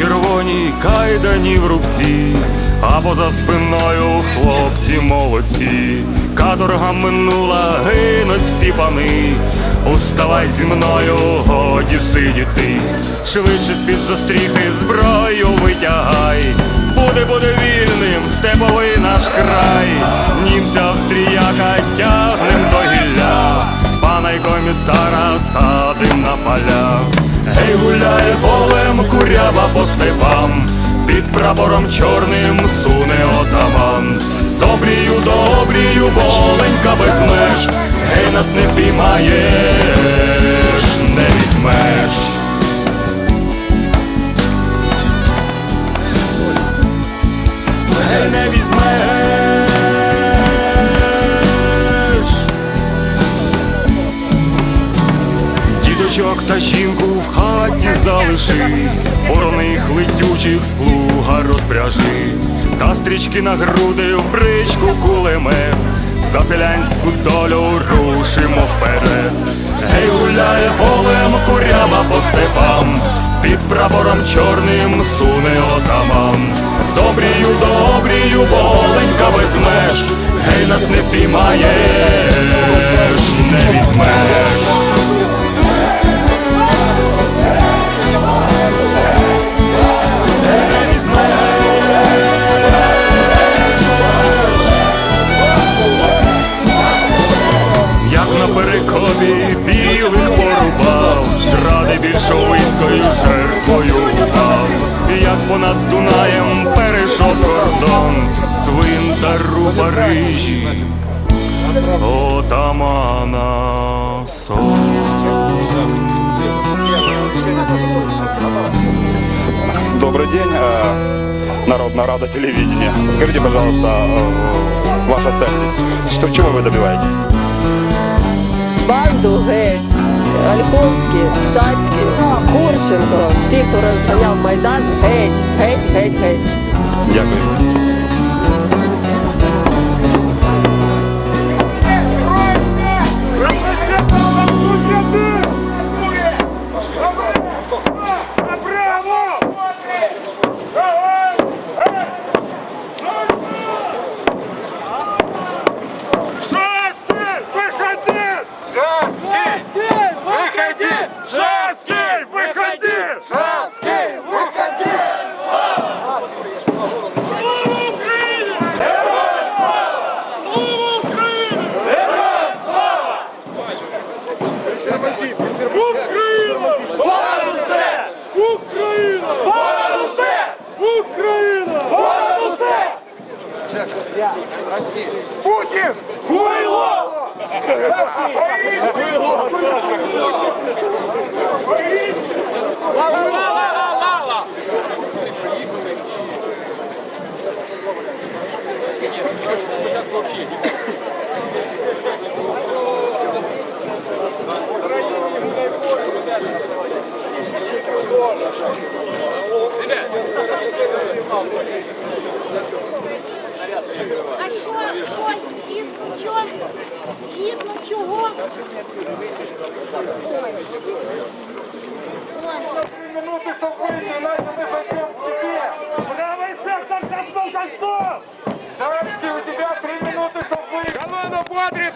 червоні кайдані в рубці, а поза спиною хлопці молодці. Каторга минула, гинуть всі пани. Уставай зі мною, годі сидіти. Швидше з-під застріхи зброю витягай. Буде, буде вільним степовий наш край. Німця австріяка тягнем до гілля. Пана й комісара садим на поля. Гей, гуляє полем курява по степам. Під прапором чорним суне отаман. З обрію до обрію, воленька без. Гей, нас не піймаєш, не візьмеш. Гей, не візьмеш. Залиши, вороних летючих з плуга розпряжи, та стрічки на груди в бричку кулемет, за селянську долю рушимо вперед. Гей, гуляє полем курява по степам, під прапором чорним суне отаман. З обрію до обрію, воленька без меж, гей, нас не піймаєш, не візьмеш. зради більшовицькою жертвою упав, як понад Дунаєм перейшов кордон, свинтар у Парижі, отамана сон. Добрый день, э, Народная Рада телевидения. Скажите, пожалуйста, э, ваша цель, что, чего вы добиваете? банду геть, Ольховський, Шацький, Курченко, всі, хто розганяв Майдан, геть, геть, геть, геть. Дякую.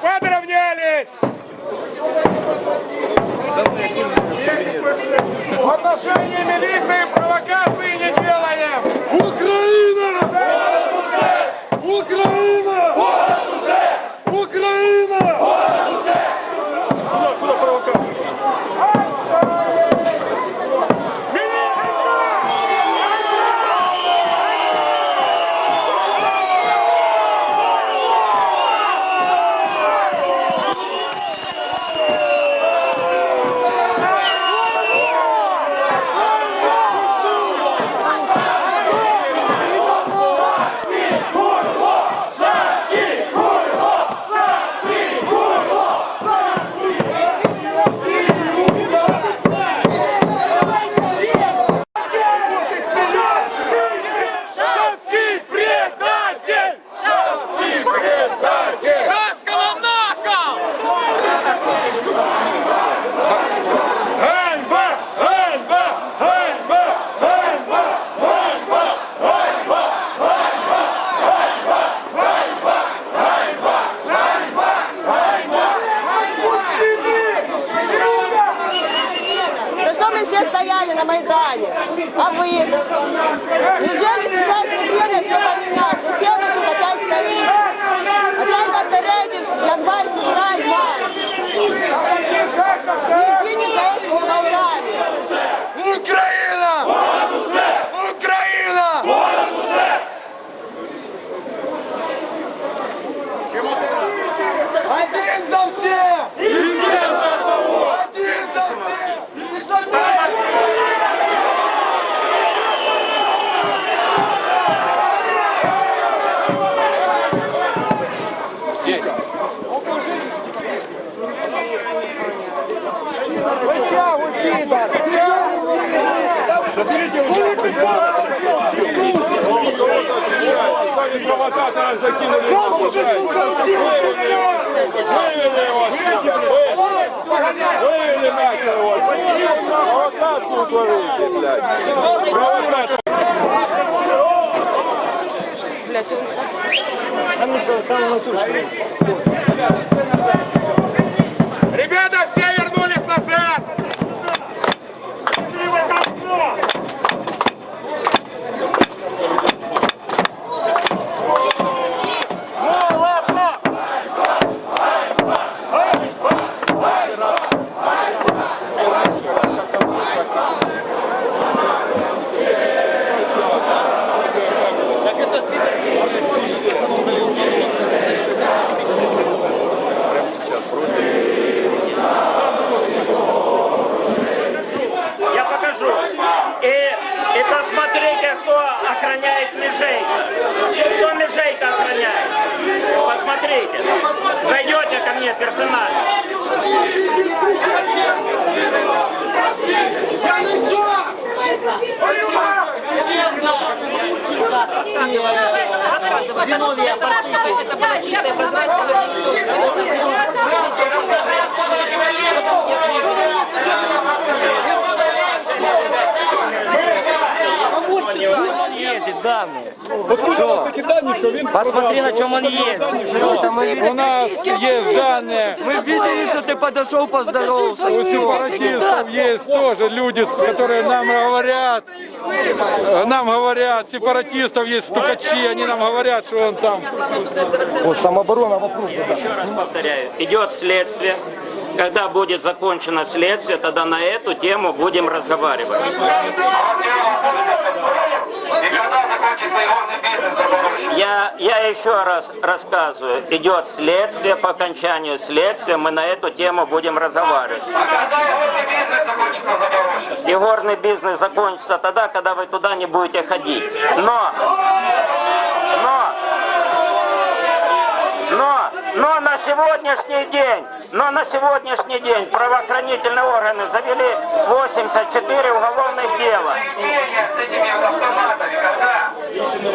Подровнялись! В отношении милиции провокации не делаем! Украина! Украина! Сами провокатора закинули. Вывели его отсюда. Вывели нахер его отсюда. Вот так утворите, блядь. Провокатор. Блядь, там натур, что ли? Откуда у вас такі дані, що він Посмотри, на чем он ездит. У нас є дані. Мы видели, что ты подошел, поздоровался. У сепаратистов есть тоже люди, которые нам говорят, э, нам говорят, сепаратистов есть стукачи, они нам говорят, что он там. Еще раз повторяю, идет следствие. Когда будет закончено следствие, тогда на эту тему будем разговаривать. Я, я еще раз рассказываю. Идет следствие, по окончанию следствия мы на эту тему будем разговаривать. И горный бизнес закончится тогда, когда вы туда не будете ходить. Но, но, но, но на сегодняшний день, но на сегодняшний день правоохранительные органы завели 84 уголовных дела.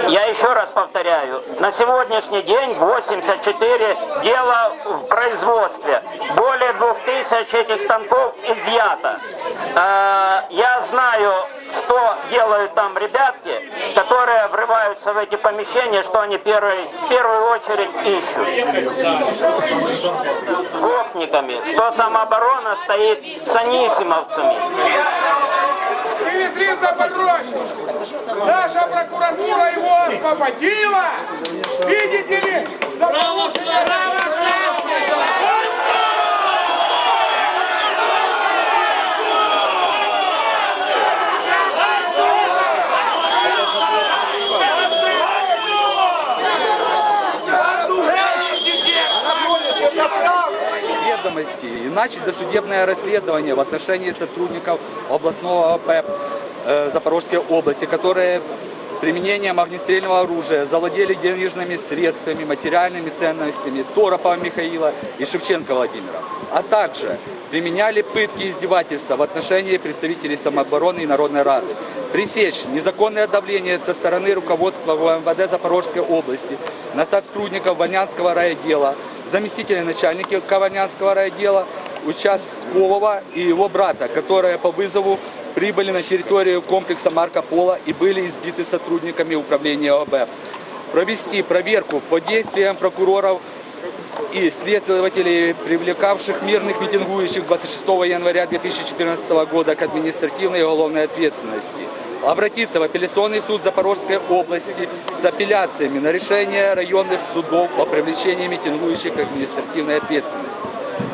Я еще раз повторяю, на сегодняшний день 84 дела в производстве. Более 2000 этих станков изъято. Э, Я знаю, что делают там ребятки, которые врываются в эти помещения, что они первой, в первую очередь ищут. Гопниками, что самооборона стоит с анисимовцами. Привезли в Запорожье. Наша прокуратура его освободила. Видите ли? За нарушение ведомости и начать досудебное расследование в отношении сотрудников областного ОПЭП э, Запорожской области, которые с применением огнестрельного оружия завладели денежными средствами, материальными ценностями Торопова Михаила и Шевченко Владимира, а также применяли пытки и издевательства в отношении представителей самообороны и Народной Рады. Пресечь незаконное давление со стороны руководства УМВД Запорожской области на сотрудников Ванянского райотдела, заместителя начальника Каванянского райотдела, участкового и его брата, которые по вызову прибыли на территорию комплекса Марко Поло и были избиты сотрудниками управления ОБЭП. Провести проверку по действиям прокуроров и следователей, привлекавших мирных митингующих 26 января 2014 года к административной и уголовной ответственности. Обратиться в апелляционный суд Запорожской области с апелляциями на решение районных судов о привлечении митингующих к административной ответственности.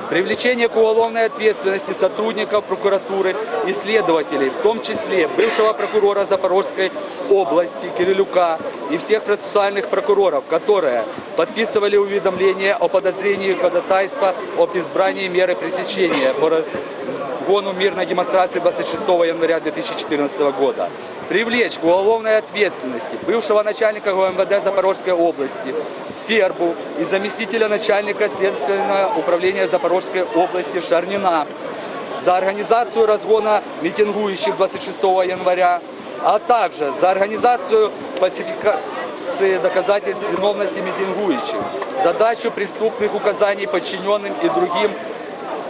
Привлечение к уголовной ответственности сотрудников прокуратуры и следователей, в том числе бывшего прокурора Запорожской области Кирилюка и всех процессуальных прокуроров, которые подписывали уведомления о подозрении ходатайства об избрании меры пресечения по разгону мирной демонстрации 26 января 2014 года. Привлечь к уголовной ответственности бывшего начальника ГУМВД Запорожской области Сербу и заместителя начальника следственного управления Запорожской области Шарнина за организацию разгона митингующих 26 января, а также за организацию фальсификации доказательств виновности митингующих, задачу преступных указаний подчиненным и другим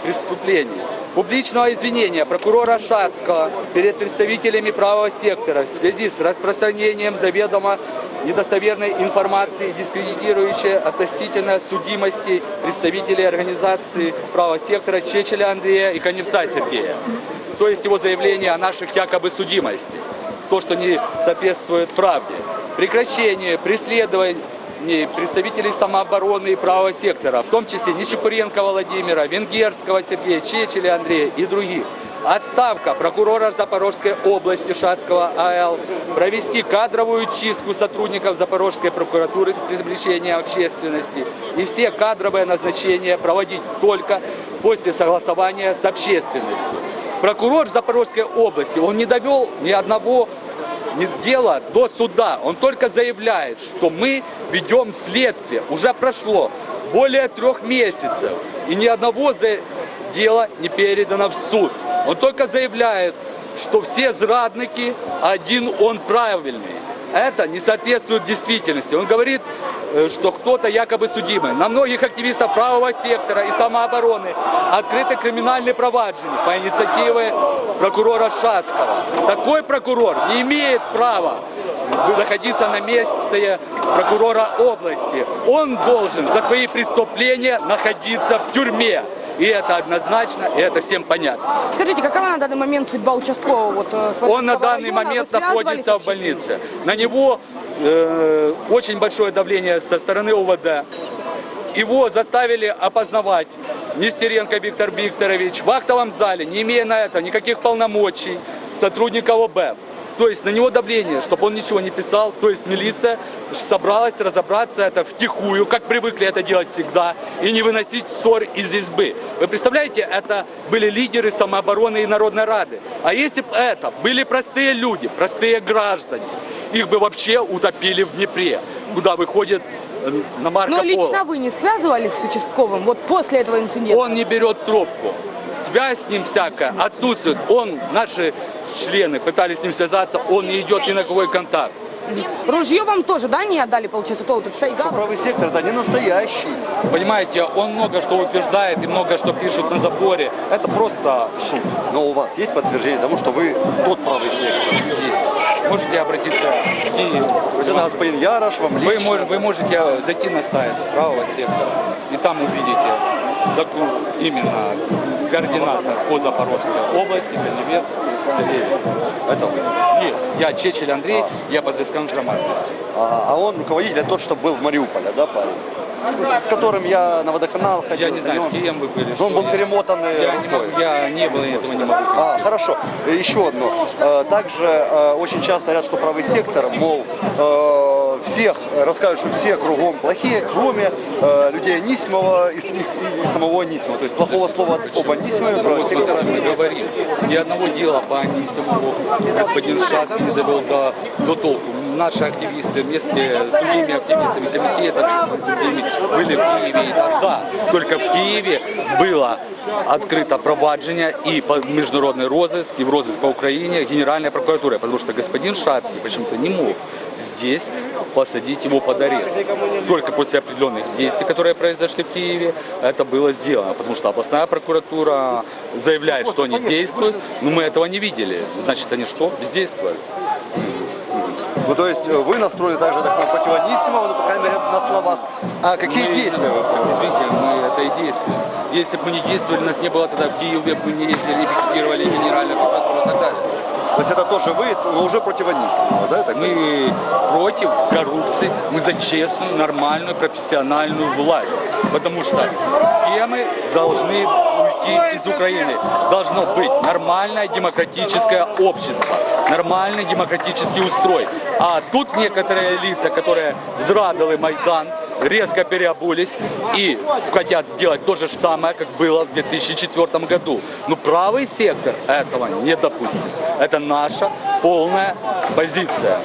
преступлений. Публичного извинения прокурора Шацкого перед представителями правого сектора в связи с распространением заведомо недостоверной информации, дискредитирующей относительно судимости представителей организации правого сектора Чечеля Андрея и Коневца Сергея. То есть его заявление о наших якобы судимости. То, что не соответствует правде. Прекращение преследований представителей самообороны и правого сектора, в том числе Нечепуренко Владимира, Венгерского Сергея, Чечеля Андрея и других. Отставка прокурора Запорожской области Шацкого АЛ, провести кадровую чистку сотрудников Запорожской прокуратуры с привлечением общественности и все кадровые назначения проводить только после согласования с общественностью. Прокурор Запорожской области, он не довел ни одного не дело до суда. Он только заявляет, что мы ведем следствие. Уже прошло более трех месяцев. И ни одного дела не передано в суд. Он только заявляет, что все зрадники, один он правильный. Это не соответствует действительности. Он говорит, что кто-то якобы судимый. На многих активистов правого сектора и самообороны открыты криминальные проваджения по инициативе прокурора Шацкого. Такой прокурор не имеет права находиться на месте прокурора области. Он должен за свои преступления находиться в тюрьме. И это однозначно, и это всем понятно. Скажите, какова на данный момент судьба участкового? Вот, э, Он на данный района? момент находится в больнице. На него э, очень большое давление со стороны УВД. Его заставили опознавать Нестеренко Виктор Викторович в актовом зале, не имея на это никаких полномочий сотрудника ОБ. То есть на него давление, чтобы он ничего не писал. То есть милиция собралась разобраться это втихую, как привыкли это делать всегда, и не выносить ссор из избы. Вы представляете, это были лидеры самообороны и Народной Рады. А если бы это были простые люди, простые граждане, их бы вообще утопили в Днепре, куда выходит э, на Марко Но Поло. лично вы не связывались с участковым вот после этого инцидента? Он не берет трубку. Связь с ним всякая отсутствует. Он, наши члены пытались с ним связаться, он не идет ни на какой контакт. Ружье вам тоже, да, не отдали, получается, то вот этот тайга? Правый сектор, да, не настоящий. Понимаете, он много что утверждает и много что пишут на заборе. Это просто шум. Но у вас есть подтверждение тому, что вы тот правый сектор? Есть. Можете обратиться в Киев. Это господин Ярош вам Вы, лично? мож- вы можете зайти на сайт правого сектора и там увидите именно координатор по Запорожской области, Коневец, Савельев. Это вы. Нет, я Чечель Андрей, я по зв'язкам с громадскостью. А, а он руководитель, это тот, что был в Мариуполе, да, парень? С, с- с которым я на водоканал ходил. Я не знаю, с кем вы были. Он был я- перемотанный Я не, могу- я не был, этого не могу. А, хорошо. Еще одно. Э, Также э, очень часто говорят, что правый сектор, мол, э, всех, расскажут, что все кругом плохие, кроме э, людей Анисимова и, и- и самого Анисимова. То есть плохого слова об Анисимове раз мы говорим, ни одного дела по Анисимову господин Шацкий не довел до, до толку. Наши активисты вместе с другими активистами комитета были в Киеве и тогда. Только в Киеве было открыто провадження и по международный розыск, и в розыск по Украине Генеральной прокуратуры, потому что господин Шацкий почему-то не мог здесь посадить его под арест. Только после определенных действий, которые произошли в Киеве, это было сделано, потому что областная прокуратура заявляет, что они действуют, но мы этого не видели. Значит, они что? Бездействовали. Ну, то есть э, вы настроены также так, понимаю, против Анисимова, ну, по крайней мере, на словах. А какие Мы- действия вы Извините, мы это и действуем. Если бы мы не действовали, нас не было тогда в Киеве, мы не ездили, ликвидировали генеральную прокуратуру и так далее. То есть это тоже вы, но уже против Анисимова, да? так? Мы против коррупции, мы за честную, нормальную, профессиональную власть. Потому что схемы должны уйти из Украины. Должно быть нормальное демократическое общество, нормальный демократический устрой. А тут некоторые лица, которые зрадили Майдан, резко переобулись и хотят сделать то же самое, как было в 2004 году. Но правый сектор этого не допустит. Это наша полная позиция.